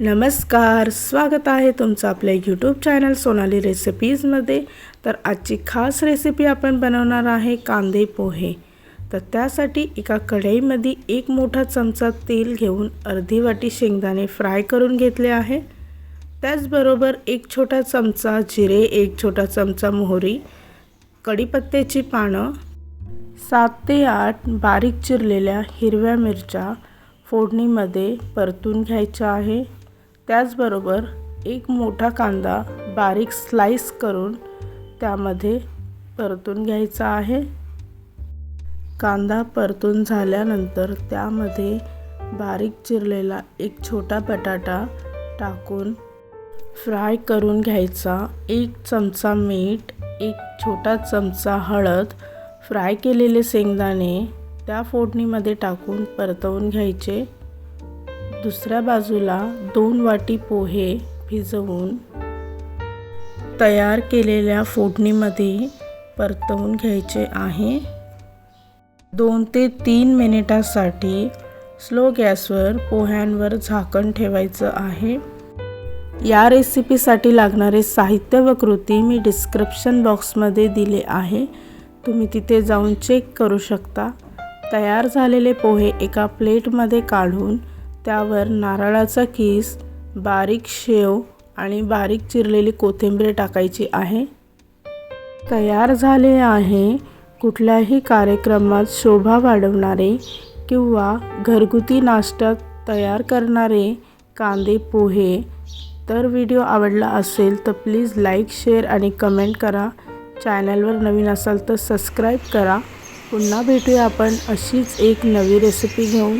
नमस्कार स्वागत आहे तुमचं आपल्या यूट्यूब चॅनल सोनाली रेसिपीजमध्ये तर आजची खास रेसिपी आपण बनवणार आहे कांदे पोहे. तर त्यासाठी एका कढईमध्ये एक मोठा चमचा तेल घेऊन अर्धी वाटी शेंगदाणे फ्राय करून घेतले आहे. त्याचबरोबर एक छोटा चमचा जिरे एक छोटा चमचा मोहरी कढीपत्त्याची पानं सात ते आठ बारीक चिरलेल्या हिरव्या मिरच्या फोडणीमध्ये परतून घ्यायच्या आहे. त्याचबरोबर एक मोठा कांदा बारीक स्लाइस करून त्यामध्ये परतून घ्यायचा आहे. कांदा परतून झाल्यानंतर त्यामध्ये बारीक चिरलेला एक छोटा बटाटा टाकून फ्राय करून घ्यायचा. एक चमचा मीठ एक छोटा चमचा हळद फ्राय केलेले शेंगदाणे त्या फोडणीमध्ये टाकून परतवून घ्यायचे. दुसऱ्या बाजूला दोन वाटी पोहे भिजवून तयार केलेल्या फोडणीमध्ये परतवून घ्यायचे आहे. दोन ते तीन मिनिटासाठी स्लो गॅसवर पोह्यांवर झाकण ठेवायचं आहे. या रेसिपीसाठी लागणारे साहित्य व कृती मी डिस्क्रिप्शन बॉक्समध्ये दिले आहे. तुम्ही तिथे जाऊन चेक करू शकता. तयार झालेले पोहे एका प्लेटमध्ये काढून त्यावर नारळाचा केस बारीक शेव आणि बारीक चिरलेली कोथिंबीर टाकायची आहे. तयार झाले आहे कुठल्याही कार्यक्रमात शोभा वाढवणारे किंवा घरगुती नाश्त्यात तयार करणारे कांदे पोहे. तर व्हिडिओ आवडला असेल तर प्लीज लाईक शेअर आणि कमेंट करा. चॅनलवर नवीन असाल तर सबस्क्राईब करा. पुन्हा भेटूया आपण अशीच एक नवी रेसिपी घेऊन.